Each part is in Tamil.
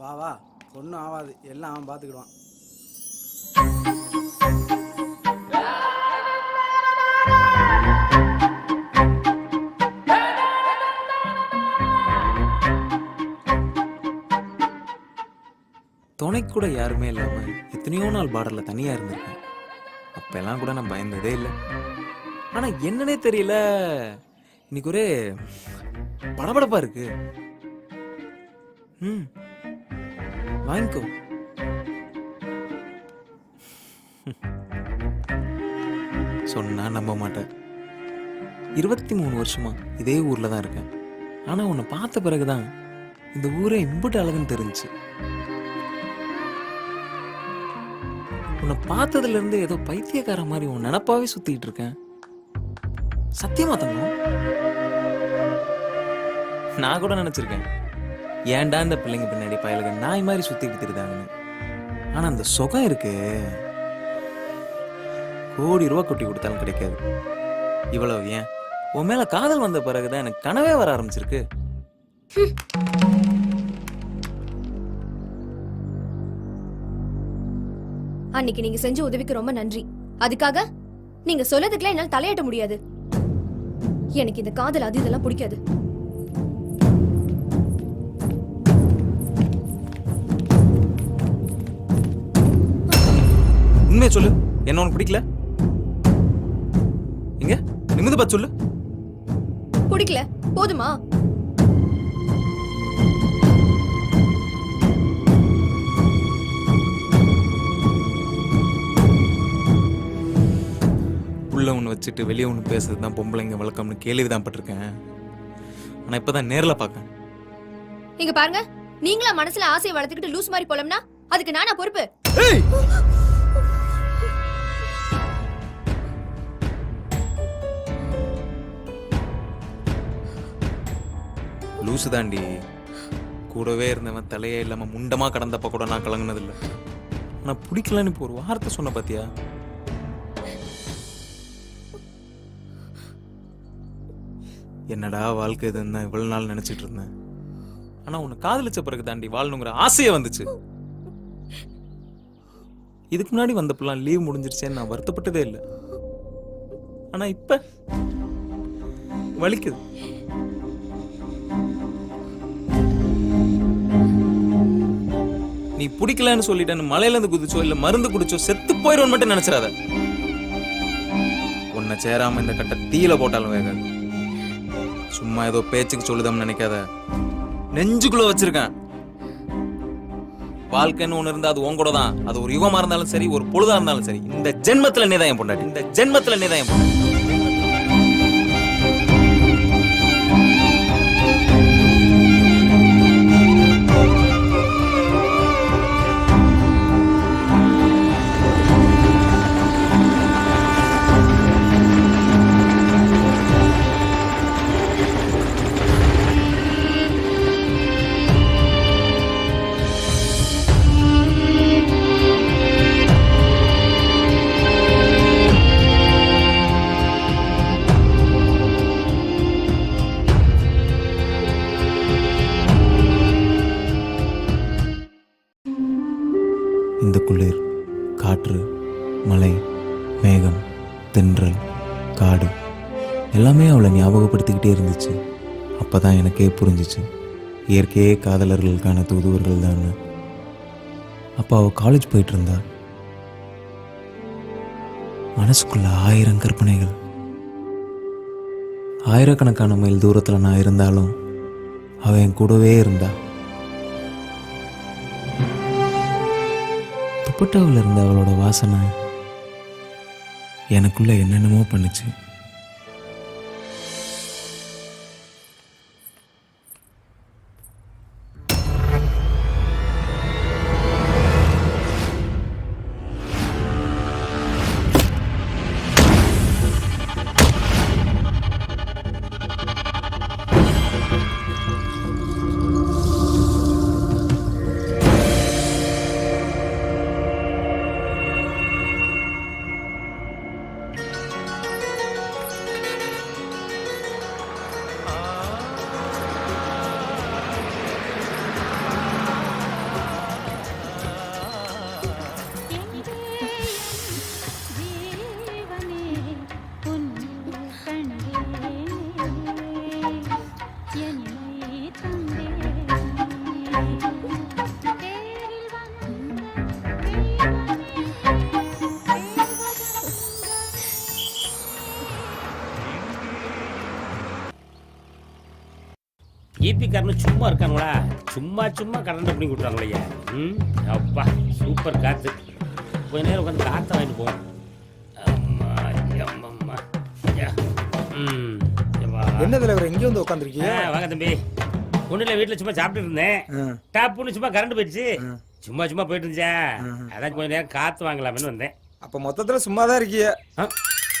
வா வா. ஒன்றும் ஆகாது எல்லாம் அவன் பார்த்துக்கிடுவான் துணைக்கு கூட யாருமே இல்லாமல் எத்தனையோ நாள் பாடலில் தனியாக இருந்திருக்கேன். அப்போல்லாம் கூட நான் பயந்ததே இல்லை. ஆனால் என்னன்னே தெரியல. இன்னைக்கு ஒரே படபடப்பாக இருக்கு. ம். வாங்கிக்கோ. சொன்னா நம்ப மாட்டேன். இருபத்தி மூணு வருஷமா இதே ஊர்ல தான் இருக்கேன். ஆனா உன்னை பார்த்த பிறகுதான் இந்த ஊரே இம்புட்டு அழகுன்னு தெரிஞ்சுச்சு. உன்னை பார்த்ததுல இருந்து ஏதோ பைத்தியக்கார மாதிரி உன் நினப்பாவே சுத்திட்டு இருக்கேன். சத்தியமா தங்கம்? நான் கூட நினைச்சிருக்கேன். ஏன்டா இந்த பிள்ளைங்க பின்னாடி பயலுங்க நாய் மாதிரி சுத்திட்டு திருதாங்கன்னு ஆனா அந்த சுகம் இருக்கு. கோடி ரூபா கொட்டி கொடுத்தாலும் கிடைக்காது. இவ்வளவு ஏன்? உன் மேல காதல் வந்த பிறகுதான் எனக்கு கனவே வர ஆரம்பிச்சிருக்கு. அன்னைக்கு நீங்க செஞ்ச உதவிக்கு ரொம்ப நன்றி. அதுக்காக நீங்க சொல்லதுக்குலாம் என்னால தலையிட முடியாது. எனக்கு இந்த காதல் அது இதெல்லாம் பிடிக்காது. உண்மையை சொல்லு. என்ன உனக்கு பிடிக்கல? எங்க? நிமிந்து பார்த்து சொல்லு. பிடிக்கல. போதுமா? உள்ள ஒன்று வச்சுட்டு வெளியே ஒன்று பேசுறது தான் பொம்பளைங்க வழக்கம்னு கேள்விதான் பட்டிருக்கேன். ஆனா இப்பதான் நேர்ல பார்க்கேன் இங்க பாருங்க. நீங்களா மனசுல ஆசையை வளர்த்துக்கிட்டு லூஸ் மாதிரி போலம்னா அதுக்கு நானா பொறுப்பு? லூசு தாண்டி கூடவே இருந்தவன் தலையே இல்லாம முண்டமா கடந்தப்ப கூட நான் கலங்குனதில்ல. ஆனா பிடிக்கலன்னு இப்போ ஒரு வார்த்தை சொன்ன பாத்தியா? என்னடா வாழ்க்கை இதுன்னு தான் இவ்வளவு நாள் நினைச்சிட்டு இருந்தேன். ஆனா உன்னை காதலிச்ச பிறகு தாண்டி வாழணுங்கிற ஆசையே வந்துச்சு. இதுக்கு முன்னாடி வந்தப்பெல்லாம் லீவ் முடிஞ்சிருச்சேன்னு நான் வருத்தப்பட்டதே இல்லை. ஆனா இப்ப வலிக்குது. நீ பிடிக்கலன்னு சொல்லிட்டேன்னு மலையில இருந்து குதிச்சோ இல்லை மருந்து குடிச்சோ செத்து போயிடுவோம் மட்டும் நினைச்சிடாத. உன்னை சேராம இந்த கட்டை தீயில போட்டாலும் வேகாது. சும்மா ஏதோ பேச்சுக்கு சொல்லுதம்னு நினைக்காத. நெஞ்சுக்குள்ள வச்சிருக்கேன். வாழ்க்கைன்னு ஒண்ணு இருந்தா அது உன் கூட தான். அது ஒரு யுகமா இருந்தாலும் சரி ஒரு பொழுதா இருந்தாலும் சரி. இந்த ஜென்மத்துல நீதான் என் பொண்டாட்டி. இந்த ஜென்மத்துல நீதான் என் பொண்டாட்டி. இந்த குளிர் காற்று மலை மேகம் தென்றல் காடு எல்லாமே அவளை ஞாபகப்படுத்திக்கிட்டே இருந்துச்சு. அப்போ தான் எனக்கே புரிஞ்சிச்சு. இயற்கையே காதலர்களுக்கான தூதுவர்கள் தான் அப்போ அவள் காலேஜ் போயிட்டு இருந்தா? மனசுக்குள்ள ஆயிரம் கற்பனைகள். ஆயிரக்கணக்கான மைல் தூரத்தில் நான் இருந்தாலும் அவள் என் கூடவே இருந்தாள் துப்பட்டாவில் இருந்த அவளோட வாசனை எனக்குள்ளே என்னென்னமோ பண்ணுச்சு. ஈபி காரனு சும்மா இருக்காங்களா சும்மா சும்மா கரண்ட் பண்ணி கொடுத்தாங்களே ம்? அப்பா சூப்பர் காத்து. கொஞ்ச நேரம் உட்காந்து காற்றை வாங்கிட்டு போவோம். என்ன தலைவர் எங்கே வந்து உட்காந்துருக்கீங்க வாங்க தம்பி. ஒன்றும் இல்லை வீட்டில் சும்மா சாப்பிட்டு இருந்தேன். டாப்புன்னு சும்மா கரண்ட் போயிடுச்சு. சும்மா சும்மா போயிட்டு இருந்துச்சா அதான் கொஞ்ச நேரம் காற்று வாங்கலாம்னு வந்தேன். அப்ப மொத்தத்துல சும்மா தான் இருக்கீங்க. ஆ?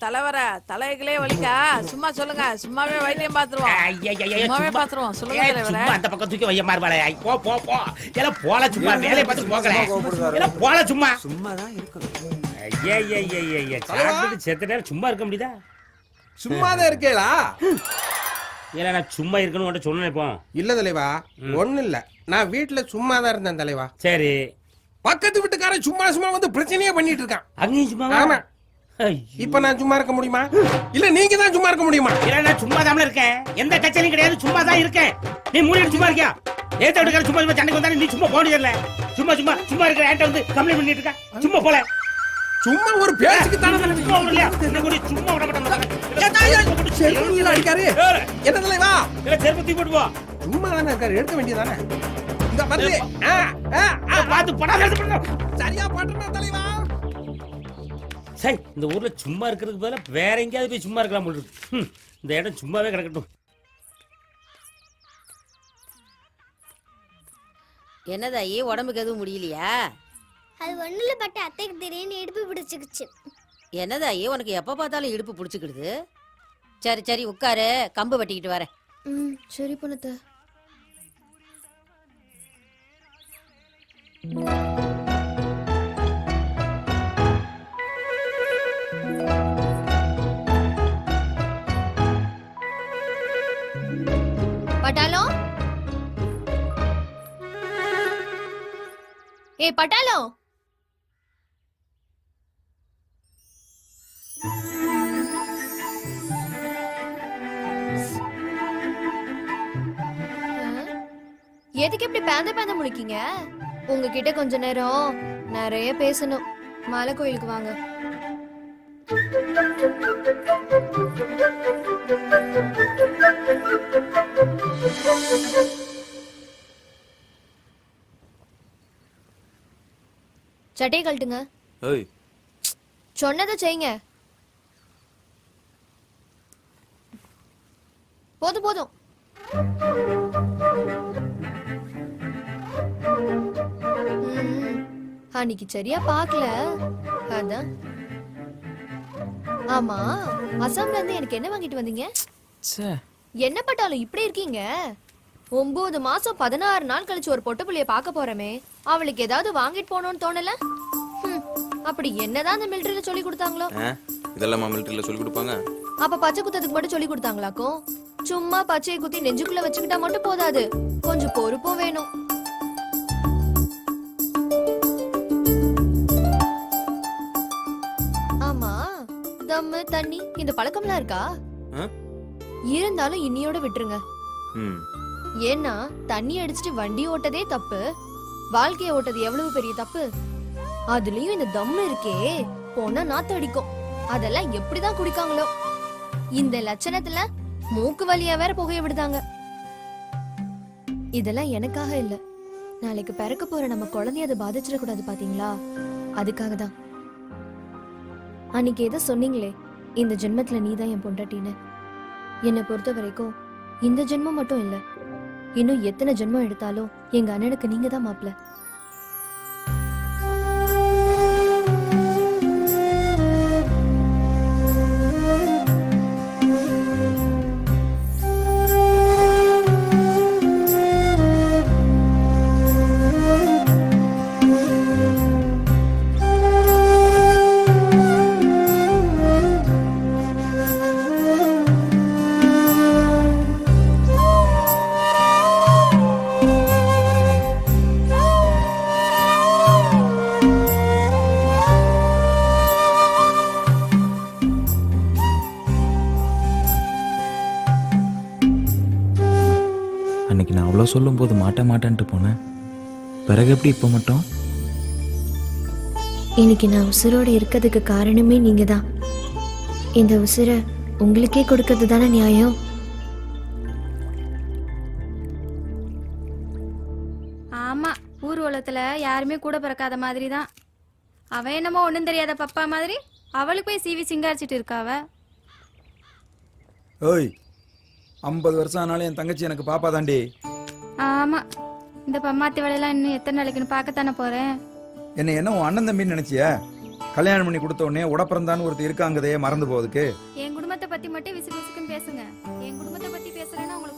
தலைவர தலைகளே வலிக்கா. சும்மா சொல்லுங்க. சும்மாவே வைத்தியம் பாத்துருவோம் சும்மாவே சும்மா- பாத்துருவோம் சொல்லுங்க தலைவர. சும்மா அந்த பக்கம் தூக்கி வைய மாறுபாளே போ போ போ. இல்ல போல சும்மா வேலையை பார்த்து போகல. இல்ல போல சும்மா. சும்மா தான் இருக்கணும் ஐயையையையே, சாப்பிட்டுட்டு செத்த நேரம் சும்மா இருக்க முடியுதா? சும்மாதான் இருக்கேளா? இல்ல நான் சும்மா இருக்கணும் உன்கிட்ட சொன்னேன் இப்போ. இல்ல தலைவா. ஒண்ணு இல்ல. நான் வீட்டுல சும்மா தான் இருந்தேன் தலைவா. சரி. பக்கத்து வீட்டுக்காரன் சும்மா சும்மா வந்து பிரச்சனையே பண்ணிட்டு இருக்கான். அங்கேயும் சும்மா ஆமா. இப்ப நான் சும்மா இருக்க முடியுமா? இல்ல நீங்க தான் சும்மா இருக்க முடியுமா? இல்ல நான் சும்மா தான் இருக்கேன். எந்த கட்சியிலும் கிடையாது சும்மா தான் இருக்கேன். நீ மூணு சும்மா இருக்கியா? ஏத்த விட்டுக்கார சும்மா சும்மா சண்டைக்கு வந்தாலும் நீ சும்மா போனது இல்ல சும்மா சும்மா சும்மா இருக்கிற ஏன்ட்ட வந்து கம்ப்ளைண்ட் பண்ணிட்டு இருக்க? சும்மா போல. சும்மா ஒரு பேச்சுக்கு தானே. சும்மா விடலையா? இந்த கூட சும்மா விட செருப்புல அடிக்காரு. என்ன தலைவா இல்ல செருப்பு தூக்கி போட்டு போ சும்மா தானே இருக்காரு எடுக்க வேண்டியதானே? இந்த வந்து பார்த்து பண்ணு சரியா பாட்டுனா தலைவா. சரி இந்த ஊர்ல சும்மா இருக்கிறதுக்கு பதிலா வேற எங்கேயாவது போய் சும்மா இருக்கலாம் போல இருக்கு. இந்த இடம் சும்மாவே கிடக்கட்டும். என்னதாயி உடம்புக்கு எதுவும் முடியலையா? அது ஒண்ணுல பட்ட அத்தைக்கு திடீர்னு இடுப்பு பிடிச்சிக்கிச்சு. என்னதாயி உனக்கு எப்ப பார்த்தாலும் இடுப்பு புடிச்சுக்கிடுது? சரி சரி உட்காரு கம்பு வெட்டிக்கிட்டு வரேன். ம் சரி பொண்ணத்த பட்டாளம் ஏய் பட்டாளம் எதுக்கு இப்படி பேந்த பேந்த முடிக்கீங்க உங்ககிட்ட கொஞ்ச நேரம் நிறைய பேசணும். மலை கோயிலுக்கு வாங்க. சட்டையை கழட்டுங்க. ஏய். சொன்னதை செய்யுங்க. போதும் போதும். அன்னைக்கு சரியா பார்க்கல. அதான். ஆமா அசாம்ல இருந்து எனக்கு என்ன வாங்கிட்டு வந்தீங்க? என்ன பட்டாலும் இப்படி இருக்கீங்க? ஒன்பது மாசம் பதினாறு நாள் கழிச்சு ஒரு பொட்ட புள்ளைய பார்க்க போறமே. அவளுக்கு ஏதாவது வாங்கிட்டு போகணும்னு தோணல? ஹம், அப்படி என்னதான் அந்த மிலிட்டரியில சொல்லி கொடுத்தாங்களோ? ஆ இதெல்லாம் மிலிட்டரியில் சொல்லி கொடுப்பாங்க? அப்ப பச்சை குத்ததுக்கு மட்டும் சொல்லி கொடுத்தாங்களாக்கும்? சும்மா பச்சையை குத்தி நெஞ்சுக்குள்ள வச்சுக்கிட்டா மட்டும் போதாது. கொஞ்சம் பொறுப்பும் வேணும். தம்மு தண்ணி இந்த பழக்கம்லாம் இருக்கா? இருந்தாலும் இன்னியோட விட்டுருங்க. ஏன்னா தண்ணி அடிச்சிட்டு வண்டி ஓட்டதே தப்பு. வாழ்க்கைய ஓட்டது எவ்வளவு பெரிய தப்பு? அதுலயும் இந்த தம்மு இருக்கே. போனா நாத்து அடிக்கும். அதெல்லாம் எப்படிதான் குடிக்காங்களோ. இந்த லட்சணத்துல மூக்கு வழியா வேற புகைய விடுதாங்க. இதெல்லாம் எனக்காக இல்ல. நாளைக்கு பிறக்க போற நம்ம குழந்தைய அதை பாதிச்சிடக்கூடாது பாத்தீங்களா? அதுக்காக தான் அன்னைக்கு எதை சொன்னீங்களே? இந்த ஜென்மத்துல நீதான் என் பொண்டாட்டின்னு. என்னை பொறுத்த வரைக்கும் இந்த ஜென்மம் மட்டும் இல்ல. இன்னும் எத்தனை ஜென்மம் எடுத்தாலும் எங்க அண்ணனுக்கு நீங்க தான் மாப்பிள்ள சொல்லும்போது மாட்டேன் மாட்டேன்ட்டு போனேன். பிறகு எப்படி இப்போ மட்டும்? இன்னைக்கு நான் உசுரோட இருக்கிறதுக்கு காரணமே நீங்க தான் இந்த உசுரை உங்களுக்கே கொடுக்கறது தானே நியாயம்? ஆமா ஊர்வலத்துல யாருமே கூட பிறக்காத மாதிரி தான் அவன் என்னமோ ஒண்ணும் தெரியாத பப்பா மாதிரி அவளுக்கு போய் சீவி சிங்காரிச்சிட்டு இருக்காவ. ஓய் ஐம்பது வருஷம் ஆனாலும் என் தங்கச்சி எனக்கு பாப்பா தாண்டி. ஆமா. இந்த பம்மாத்தி வேலையெல்லாம் இன்னும் எத்தனை நாளைக்குன்னு பார்க்கத்தானே போறேன்? என்ன என்ன உன் அண்ணன் தம்பின்னு நினைச்சியா? கல்யாணம் பண்ணி கொடுத்த உடனே உடப்பிறந்தான்னு ஒருத்தர் இருக்காங்கதே மறந்து போகுதுக்கு என் குடும்பத்தை பத்தி மட்டும் விசு விசுக்குன்னு பேசுங்க. என் குடும்பத்தை பத்தி பேசுறேன்னா உங்களுக்கு